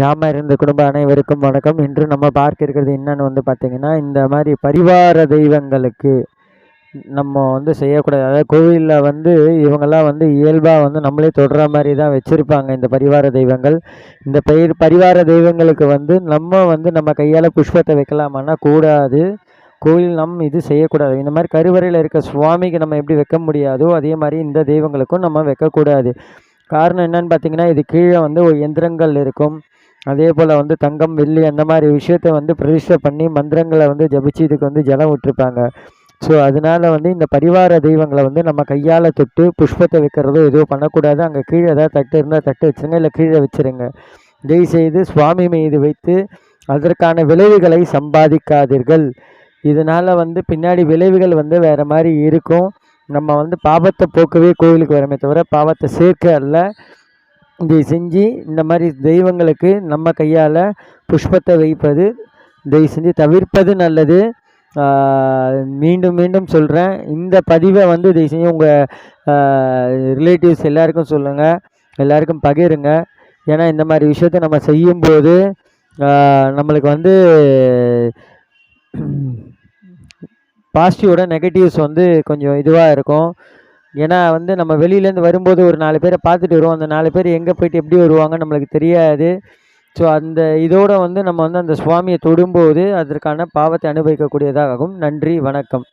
யாம இருந்த குடும்ப அனைவருக்கும் வணக்கம். இன்று நம்ம பார்க்க இருக்கிறது என்னன்னு வந்து பார்த்தீங்கன்னா இந்த மாதிரி பரிவார தெய்வங்களுக்கு நம்ம வந்து செய்யக்கூடாது. அதாவது கோவிலில் வந்து இவங்கெல்லாம் வந்து இயல்பாக வந்து நம்மளே தொடுற மாதிரி தான் வச்சுருப்பாங்க இந்த பரிவார தெய்வங்கள். இந்த பயிர் பரிவார தெய்வங்களுக்கு வந்து நம்ம வந்து நம்ம கையால் புஷ்பத்தை வைக்கலாமான்னா கூடாது. கோயில் நம் இது செய்யக்கூடாது. இந்த மாதிரி கருவறையில் இருக்க சுவாமிக்கு நம்ம எப்படி வைக்க முடியாதோ அதே மாதிரி இந்த தெய்வங்களுக்கும் நம்ம வைக்கக்கூடாது. காரணம் என்னன்னு பார்த்தீங்கன்னா இது கீழே வந்து ஒரு எந்திரங்கள் இருக்கும். அதே போல் வந்து தங்கம் வெள்ளி அந்த மாதிரி விஷயத்த வந்து பிரதிஷ்டை பண்ணி மந்திரங்களை வந்து ஜபிச்சு இதுக்கு வந்து ஜலம் விட்டுருப்பாங்க. ஸோ அதனால வந்து இந்த பரிவார தெய்வங்களை வந்து நம்ம கையால் தொட்டு புஷ்பத்தை வைக்கிறதோ எதுவும் பண்ணக்கூடாது. அங்கே கீழே ஏதாவது தட்டு இருந்தால் தட்டு வச்சுருங்க இல்லை கீழே வச்சுருங்க. தயவுசெய்து சுவாமி மீது வைத்து அதற்கான விளைவுகளை சம்பாதிக்காதீர்கள். இதனால் வந்து பின்னாடி விளைவுகள் வந்து வேறு மாதிரி இருக்கும். நம்ம வந்து பாவத்தை போக்கவே கோவிலுக்கு வரமே தவிர பாவத்தை சேர்க்க அல்ல. இதை செஞ்சு இந்த மாதிரி தெய்வங்களுக்கு நம்ம கையால் புஷ்பத்தை வைப்பது தயவு செஞ்சு தவிர்ப்பது நல்லது. மீண்டும் மீண்டும் சொல்கிறேன் இந்த பதிவை வந்து தயவு செஞ்சு உங்கள் ரிலேட்டிவ்ஸ் எல்லாருக்கும் சொல்லுங்கள் எல்லாருக்கும் பகிருங்க. ஏன்னா இந்த மாதிரி விஷயத்த நம்ம செய்யும்போது நம்மளுக்கு வந்து பாசிட்டிவோட நெகட்டிவ்ஸ் வந்து கொஞ்சம் இதுவாக இருக்கும். ஏன்னா வந்து நம்ம வெளியிலேருந்து வரும்போது ஒரு நாலு பேரை பார்த்துட்டு வருவோம். அந்த நாலு பேர் எங்கே போயிட்டு எப்படி வருவாங்க நம்மளுக்கு தெரியாது. ஸோ அந்த இதோடு வந்து நம்ம வந்து அந்த சுவாமியை தொடும்போது அதற்கான பாவத்தை அனுபவிக்கக்கூடியதாகும் நன்றி வணக்கம்.